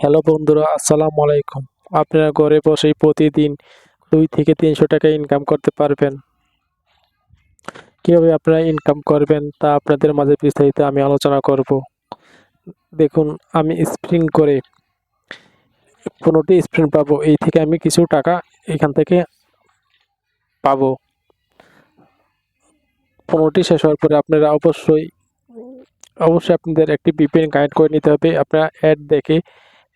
Hello বন্ধুরা, আসসালামু আলাইকুম। আপনারা ঘরে বসেই প্রতিদিন দুই থেকে তিনশো টাকা ইনকাম করতে পারবেন। কীভাবে আপনারা ইনকাম করবেন তা আপনাদের মাঝে বিস্তারিত আমি আলোচনা করব। দেখুন, আমি স্প্রিং করে পনেরোটি স্প্রিং পাবো, এই থেকে আমি কিছু টাকা এখান থেকে পাবো। পনেরোটি শেষ হওয়ার পরে আপনারা অবশ্যই অবশ্যই আপনাদের একটি বিপিএন কানেক্ট করে নিতে হবে। আপনারা অ্যাড দেখে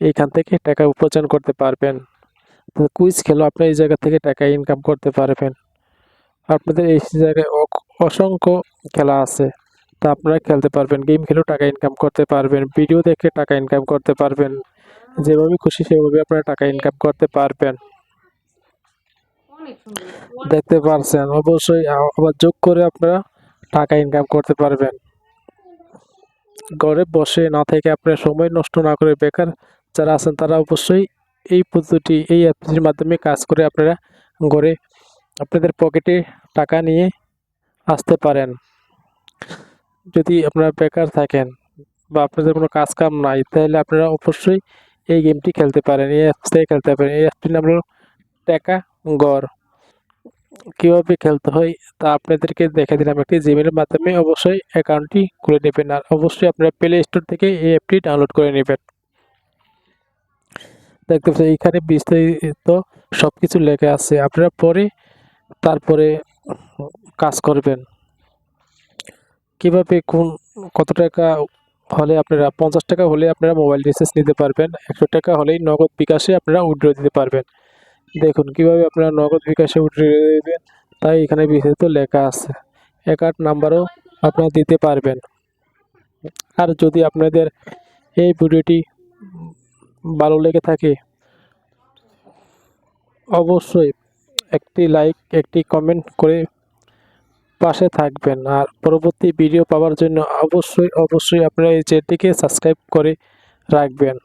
এইখান থেকে টাকা উপার্জন করতে পারবেন। কুইজ খেলো আপনারা এই জায়গা থেকে টাকা ইনকাম করতে পারবেন। আপনাদের এই জায়গায় অসংখ্য খেলা আছে। তা আপনারা খেলতে পারবেন গেম খেলেও টাকা ইনকাম করতে পারবেন ভিডিও দেখে টাকা ইনকাম করতে পারবেন। যেভাবে খুশি সেভাবে আপনারা টাকা ইনকাম করতে পারবেন। দেখতে পারছেন, অবশ্যই আবার যোগ করে আপনারা টাকা ইনকাম করতে পারবেন। ঘরে বসে না থেকে আপনারা সময় নষ্ট না করে বেকার যারা আছেন তারা অবশ্যই এই পদ্ধতি এই অ্যাপটির মাধ্যমে কাজ করে আপনারা ঘরে আপনাদের পকেটে টাকা নিয়ে আসতে পারেন। যদি আপনারা বেকার থাকেন বা আপনাদের কোনো কাজ কাম নাই, তাহলে আপনারা অবশ্যই এই গেমটি খেলতে পারেন, এই অ্যাপস থেকে খেলতে পারেন। এই অ্যাপটির নাম হলো টাকা গড় কীভাবে খেলতে হয় তা আপনাদেরকে দেখে দিলাম একটি জিমেলের মাধ্যমে। অবশ্যই অ্যাকাউন্টটি খুলে নেবেন আর অবশ্যই আপনারা প্লে স্টোর থেকে এই অ্যাপটি ডাউনলোড করে নেবেন। দেখতে পাচ্ছেন এইখানে বিস্তারিত সব কিছু লেখা আছে। আপনারা পরে তারপরে কাজ করবেন। কীভাবে কোন, কত টাকা হলে আপনারা, পঞ্চাশ টাকা হলে আপনারা মোবাইল রিচার্জ নিতে পারবেন, একশো টাকা হলেই নগদ বিকাশে আপনারা উইড্রো দিতে পারবেন। দেখুন, কীভাবে আপনারা নগদ বিকাশে উইড্রো দেবেন, তাই এখানে বিস্তারিত লেখা আছে। অ্যাকাউন্ট নাম্বারও আপনারা দিতে পারবেন। আর যদি আপনাদের এই ভিডিওটি ভালো লেগে থাকে, অবশ্যই একটি লাইক একটি কমেন্ট করে পাশে থাকবেন। আর পরবর্তী ভিডিও পাওয়ার জন্য অবশ্যই অবশ্যই আপনারা এই চ্যানেলটিকে সাবস্ক্রাইব করে রাখবেন।